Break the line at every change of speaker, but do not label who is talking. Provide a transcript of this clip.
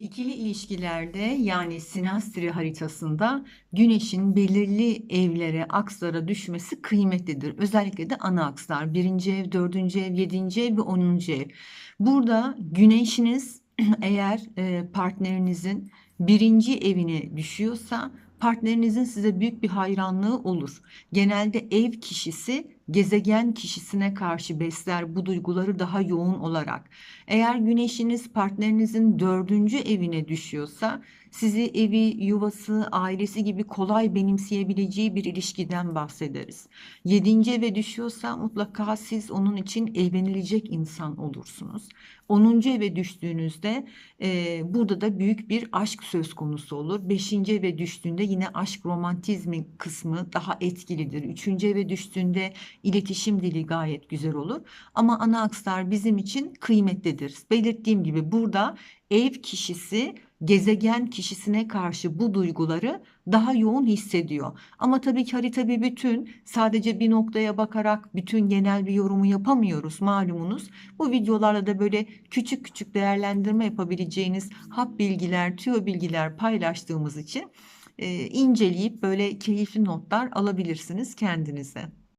İkili ilişkilerde yani sinastri haritasında güneşin belirli evlere, akslara düşmesi kıymetlidir. Özellikle de ana akslar. Birinci ev, dördüncü ev, yedinci ev ve onuncu ev. Burada güneşiniz eğer e, partnerinizin birinci evine düşüyorsa partnerinizin size büyük bir hayranlığı olur. Genelde ev kişisi gezegen kişisine karşı besler bu duyguları daha yoğun olarak. Eğer güneşiniz partnerinizin dördüncü evine düşüyorsa sizi evi, yuvası, ailesi gibi kolay benimseyebileceği bir ilişkiden bahsederiz. Yedinci eve düşüyorsa mutlaka siz onun için evlenilecek insan olursunuz. Onuncu eve düştüğünüzde e, burada da büyük bir aşk söz konusu olur. Beşinci eve düştüğünde yine aşk romantizmi kısmı daha etkilidir. Üçüncü eve düştüğünde iletişim dili gayet güzel olur. Ama ana akslar bizim için kıymetlidir. Belirttiğim gibi burada ev kişisi gezegen kişisine karşı bu duyguları daha yoğun hissediyor. Ama tabii ki harita bir bütün. Sadece bir noktaya bakarak bütün genel bir yorumu yapamıyoruz malumunuz. Bu videolarla da böyle küçük küçük değerlendirme yapabileceğiniz hap bilgiler, tüyo bilgiler paylaştığımız için inceleyip böyle keyifli notlar alabilirsiniz kendinize.